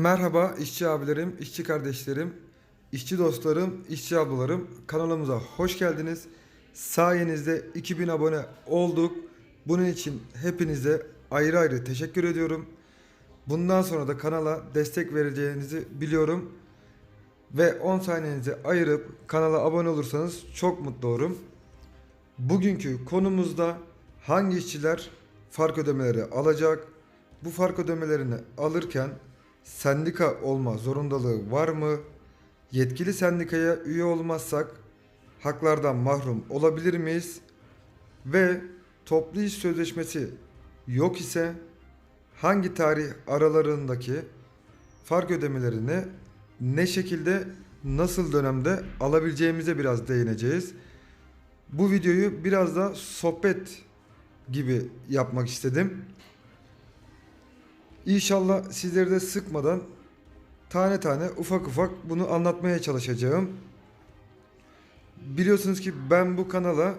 Merhaba işçi abilerim, işçi kardeşlerim, işçi dostlarım, işçi ablalarım. Kanalımıza hoş geldiniz. Sayenizde 2000 abone olduk. Bunun için hepinize ayrı ayrı teşekkür ediyorum. Bundan sonra da kanala destek vereceğinizi biliyorum. Ve 10 saniyenizi ayırıp kanala abone olursanız çok mutlu olurum. Bugünkü konumuzda hangi işçiler fark ödemeleri alacak? Bu fark ödemelerini alırken sendika olma zorundalığı var mı? Yetkili sendikaya üye olmazsak haklardan mahrum olabilir miyiz? Ve toplu iş sözleşmesi yok ise hangi tarih aralarındaki fark ödemelerini ne şekilde nasıl dönemde alabileceğimize biraz değineceğiz. Bu videoyu biraz da sohbet gibi yapmak istedim. İnşallah sizleri de sıkmadan tane tane ufak ufak bunu anlatmaya çalışacağım. Biliyorsunuz ki ben bu kanala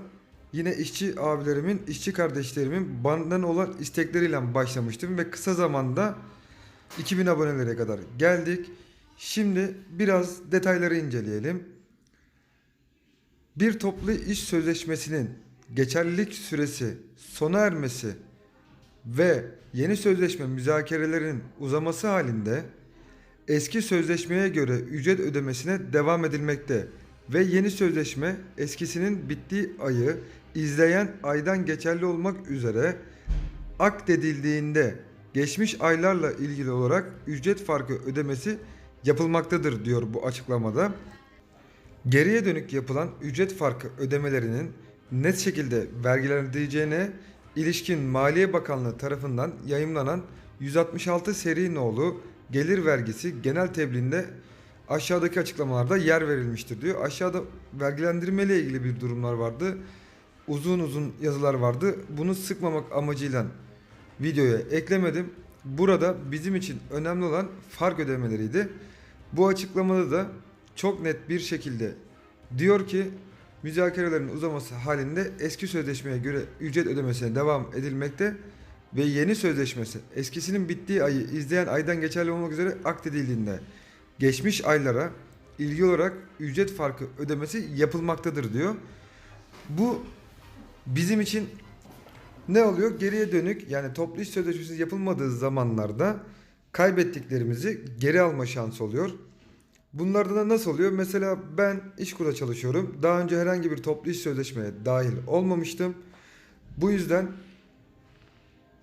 yine işçi abilerimin, işçi kardeşlerimin benden olan istekleriyle başlamıştım ve kısa zamanda 2000 abonelere kadar geldik. Şimdi biraz detayları inceleyelim. Bir toplu iş sözleşmesinin geçerlilik süresi sona ermesi ve yeni sözleşme müzakerelerinin uzaması halinde eski sözleşmeye göre ücret ödemesine devam edilmekte ve yeni sözleşme eskisinin bittiği ayı izleyen aydan geçerli olmak üzere akdedildiğinde geçmiş aylarla ilgili olarak ücret farkı ödemesi yapılmaktadır diyor bu açıklamada. Geriye dönük yapılan ücret farkı ödemelerinin net şekilde vergilendirileceğine ilişkin Maliye Bakanlığı tarafından yayımlanan 166 seri nolu gelir vergisi genel tebliğinde aşağıdaki açıklamalarda yer verilmiştir diyor. Aşağıda vergilendirme ile ilgili bir durumlar vardı. Uzun uzun yazılar vardı. Bunu sıkmamak amacıyla videoya eklemedim. Burada bizim için önemli olan fark ödemeleriydi. Bu açıklamada da çok net bir şekilde diyor ki müzakerelerin uzaması halinde eski sözleşmeye göre ücret ödemesine devam edilmekte ve yeni sözleşmesi eskisinin bittiği ayı izleyen aydan geçerli olmak üzere akdedildiğinde geçmiş aylara ilgi olarak ücret farkı ödemesi yapılmaktadır diyor. Bu bizim için ne oluyor? Geriye dönük yani toplu iş sözleşmesi yapılmadığı zamanlarda kaybettiklerimizi geri alma şansı oluyor. Bunlardan da nasıl oluyor? Mesela ben İşkur'da çalışıyorum. Daha önce herhangi bir toplu iş sözleşmeye dahil olmamıştım. Bu yüzden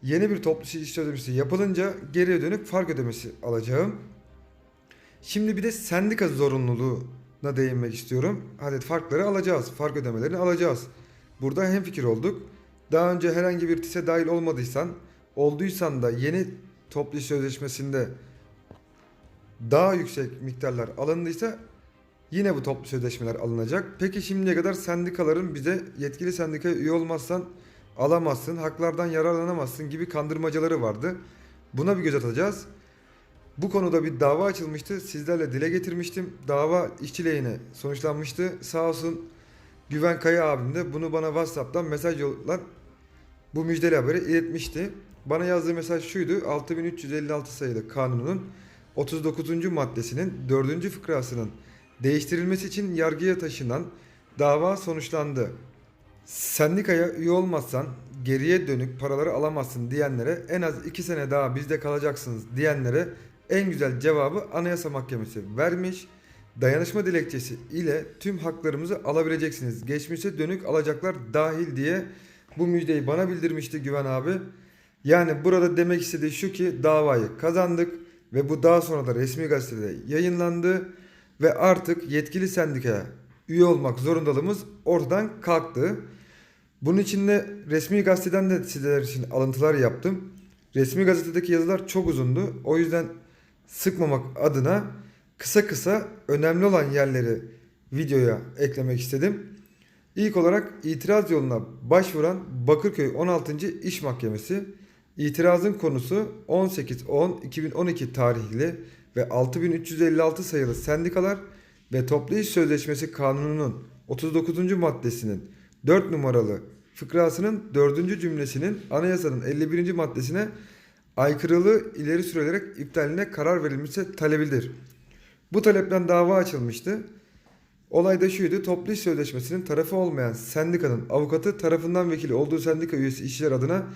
yeni bir toplu iş sözleşmesi yapılınca geriye dönük fark ödemesi alacağım. Şimdi bir de sendika zorunluluğuna değinmek istiyorum. Hadi farkları alacağız. Fark ödemelerini alacağız. Burada hemfikir olduk. Daha önce herhangi bir TİS'e dahil olmadıysan, olduysan da yeni toplu iş sözleşmesinde daha yüksek miktarlar alındıysa yine bu toplu sözleşmeler alınacak. Peki şimdiye kadar sendikaların bize yetkili sendikaya üye olmazsan alamazsın, haklardan yararlanamazsın gibi kandırmacaları vardı. Buna bir göz atacağız. Bu konuda bir dava açılmıştı. Sizlerle dile getirmiştim. Dava işçi lehine sonuçlanmıştı. Sağ olsun Güven Kaya abim de bunu bana WhatsApp'tan mesaj yollar bu müjdeli haberi iletmişti. Bana yazdığı mesaj şuydu. 6356 sayılı kanunun 39. maddesinin 4. fıkrasının değiştirilmesi için yargıya taşınan dava sonuçlandı. Sendikaya üye olmazsan geriye dönük paraları alamazsın diyenlere en az 2 sene daha bizde kalacaksınız diyenlere en güzel cevabı Anayasa Mahkemesi vermiş. Dayanışma dilekçesi ile tüm haklarımızı alabileceksiniz. Geçmişe dönük alacaklar dahil diye bu müjdeyi bana bildirmişti Güven abi. Yani burada demek istediği şu ki davayı kazandık ve bu daha sonra da resmi gazetede yayınlandı ve artık yetkili sendikaya üye olmak zorundalığımız oradan kalktı. Bunun için de resmi gazeteden de sizler için alıntılar yaptım. Resmi gazetedeki yazılar çok uzundu. O yüzden sıkmamak adına kısa kısa önemli olan yerleri videoya eklemek istedim. İlk olarak itiraz yoluna başvuran Bakırköy 16. İş Mahkemesi itirazın konusu 18.10.2012 tarihli ve 6356 sayılı sendikalar ve toplu iş sözleşmesi kanununun 39. maddesinin 4 numaralı fıkrasının 4. cümlesinin anayasanın 51. maddesine aykırılığı ileri sürülerek iptaline karar verilmesi talebidir. Bu talepten dava açılmıştı. Olay da şuydu. Toplu iş sözleşmesinin tarafı olmayan sendikanın avukatı tarafından vekili olduğu sendika üyesi işçiler adına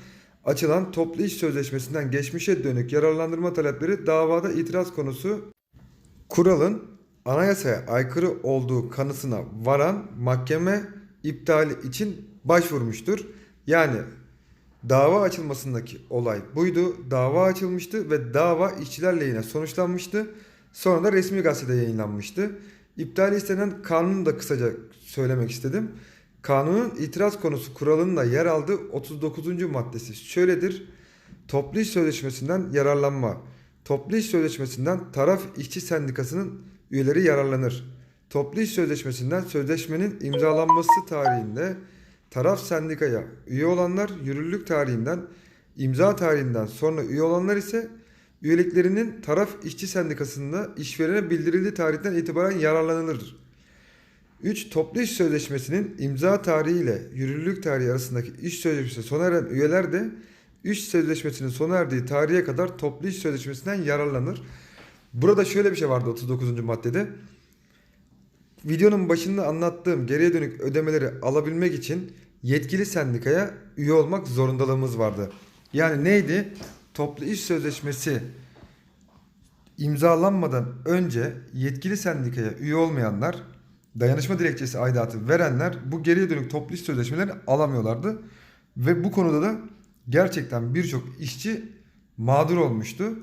açılan toplu iş sözleşmesinden geçmişe dönük yararlandırma talepleri davada itiraz konusu kuralın anayasaya aykırı olduğu kanısına varan mahkeme iptali için başvurmuştur. Yani dava açılmasındaki olay buydu. Dava açılmıştı ve dava işçiler lehine sonuçlanmıştı. Sonra da resmi gazetede yayınlanmıştı. İptali istenen kanunu da kısaca söylemek istedim. Kanunun itiraz konusu kuralının da yer aldığı 39. maddesi şöyledir. Toplu iş sözleşmesinden yararlanma. Toplu iş sözleşmesinden taraf işçi sendikasının üyeleri yararlanır. Toplu iş sözleşmesinden sözleşmenin imzalanması tarihinde taraf sendikaya üye olanlar yürürlülük tarihinden imza tarihinden sonra üye olanlar ise üyeliklerinin taraf işçi sendikasında işverene bildirildiği tarihten itibaren yararlanılır. 3. Toplu iş sözleşmesinin imza tarihi ile yürürlülük tarihi arasındaki iş sözleşmesi sona eren üyeler de iş sözleşmesinin sona erdiği tarihe kadar toplu iş sözleşmesinden yararlanır. Burada şöyle bir şey vardı 39. maddede. Videonun başında anlattığım geriye dönük ödemeleri alabilmek için yetkili sendikaya üye olmak zorundalığımız vardı. Yani neydi? Toplu iş sözleşmesi imzalanmadan önce yetkili sendikaya üye olmayanlar, dayanışma dilekçesi aidatı verenler bu geriye dönük toplu iş sözleşmelerini alamıyorlardı. Ve bu konuda da gerçekten birçok işçi mağdur olmuştu.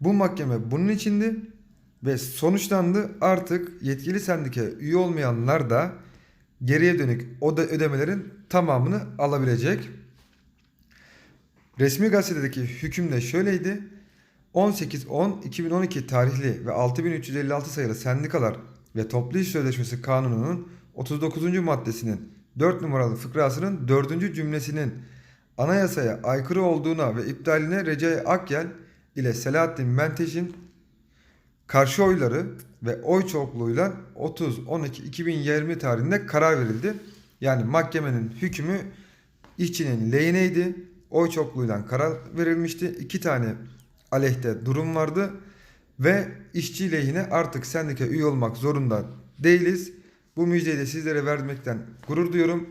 Bu mahkeme bunun içindi ve sonuçlandı. Artık yetkili sendikaya üye olmayanlar da geriye dönük o da ödemelerin tamamını alabilecek. Resmi gazetedeki hüküm de şöyleydi. 18.10.2012 tarihli ve 6356 sayılı sendikalar ve toplu iş sözleşmesi kanununun 39. maddesinin 4 numaralı fıkrasının 4. cümlesinin anayasaya aykırı olduğuna ve iptaline Recai Akyel ile Selahattin Menteş'in karşı oyları ve oy çokluğuyla 30-12-2020 tarihinde karar verildi. Yani mahkemenin hükmü işçinin lehineydi. Oy çokluğuyla karar verilmişti. İki tane aleyhte durum vardı. Ve işçi lehine artık sendika üye olmak zorunda değiliz. Bu müjdeyi de sizlere vermekten gurur duyuyorum.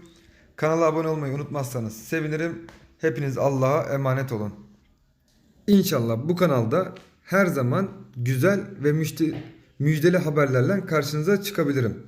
Kanala abone olmayı unutmazsanız sevinirim. Hepiniz Allah'a emanet olun. İnşallah bu kanalda her zaman güzel ve müjde, müjdeli haberlerle karşınıza çıkabilirim.